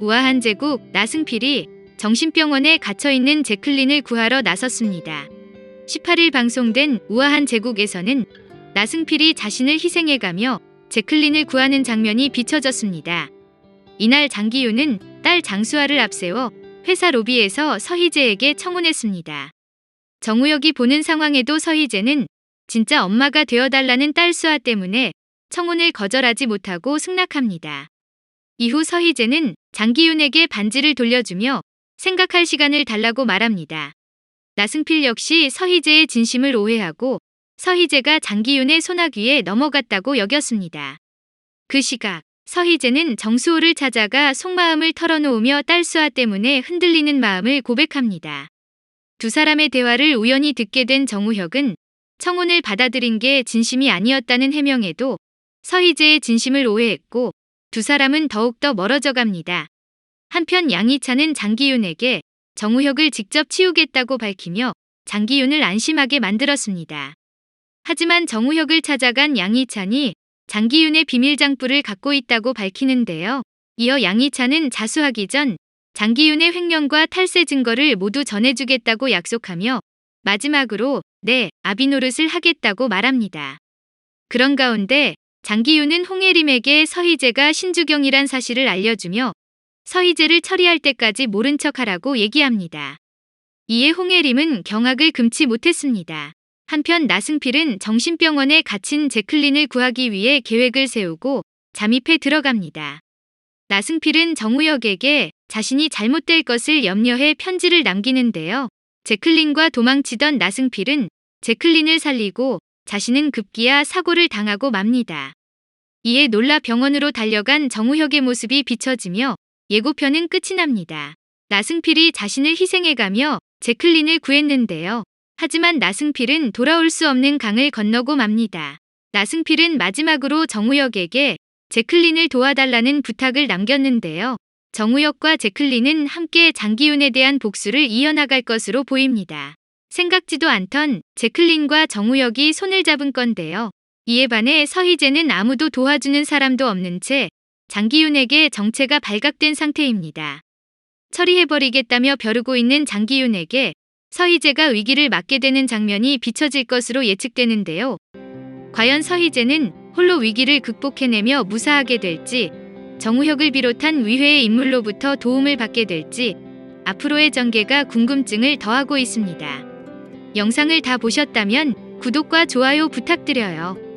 우아한 제국 나승필이 정신병원에 갇혀 있는 제클린을 구하러 나섰습니다. 18일 방송된 우아한 제국에서는 나승필이 자신을 희생해가며 제클린을 구하는 장면이 비춰졌습니다. 이날 장기윤은 딸 장수아를 앞세워 회사 로비에서 서희재에게 청혼했습니다. 정우혁이 보는 상황에도 서희재는 진짜 엄마가 되어달라는 딸 수아 때문에 청혼을 거절하지 못하고 승낙합니다. 이후 서희재는 장기윤에게 반지를 돌려주며 생각할 시간을 달라고 말합니다. 나승필 역시 서희재의 진심을 오해하고 서희재가 장기윤의 소나귀에 넘어갔다고 여겼습니다. 그 시각 서희재는 정수호를 찾아가 속마음을 털어놓으며 딸수아 때문에 흔들리는 마음을 고백합니다. 두 사람의 대화를 우연히 듣게 된 정우혁은 청혼을 받아들인 게 진심이 아니었다는 해명에도 서희재의 진심을 오해했고 두 사람은 더욱더 멀어져 갑니다. 한편 양희찬은 장기윤에게 정우혁을 직접 치우겠다고 밝히며 장기윤을 안심하게 만들었습니다. 하지만 정우혁을 찾아간 양희찬이 장기윤의 비밀장부를 갖고 있다고 밝히는데요. 이어 양희찬은 자수하기 전 장기윤의 횡령과 탈세 증거를 모두 전해주겠다고 약속하며 마지막으로 네, 아비노릇을 하겠다고 말합니다. 그런 가운데 장기윤은 홍예림에게 서희재가 신주경이란 사실을 알려주며 서희재를 처리할 때까지 모른 척하라고 얘기합니다. 이에 홍예림은 경악을 금치 못했습니다. 한편 나승필은 정신병원에 갇힌 제클린을 구하기 위해 계획을 세우고 잠입해 들어갑니다. 나승필은 정우혁에게 자신이 잘못될 것을 염려해 편지를 남기는데요. 제클린과 도망치던 나승필은 제클린을 살리고 자신은 급기야 사고를 당하고 맙니다. 이에 놀라 병원으로 달려간 정우혁의 모습이 비춰지며 예고편은 끝이 납니다. 나승필이 자신을 희생해가며 제클린을 구했는데요. 하지만 나승필은 돌아올 수 없는 강을 건너고 맙니다. 나승필은 마지막으로 정우혁에게 제클린을 도와달라는 부탁을 남겼는데요. 정우혁과 제클린은 함께 장기윤에 대한 복수를 이어나갈 것으로 보입니다. 생각지도 않던 제클린과 정우혁이 손을 잡은 건데요. 이에 반해 서희재는 아무도 도와주는 사람도 없는 채 장기윤에게 정체가 발각된 상태입니다. 처리해버리겠다며 벼르고 있는 장기윤에게 서희재가 위기를 맞게 되는 장면이 비춰질 것으로 예측되는데요. 과연 서희재는 홀로 위기를 극복해내며 무사하게 될지, 정우혁을 비롯한 위회의 인물로부터 도움을 받게 될지, 앞으로의 전개가 궁금증을 더하고 있습니다. 영상을 다 보셨다면 구독과 좋아요 부탁드려요.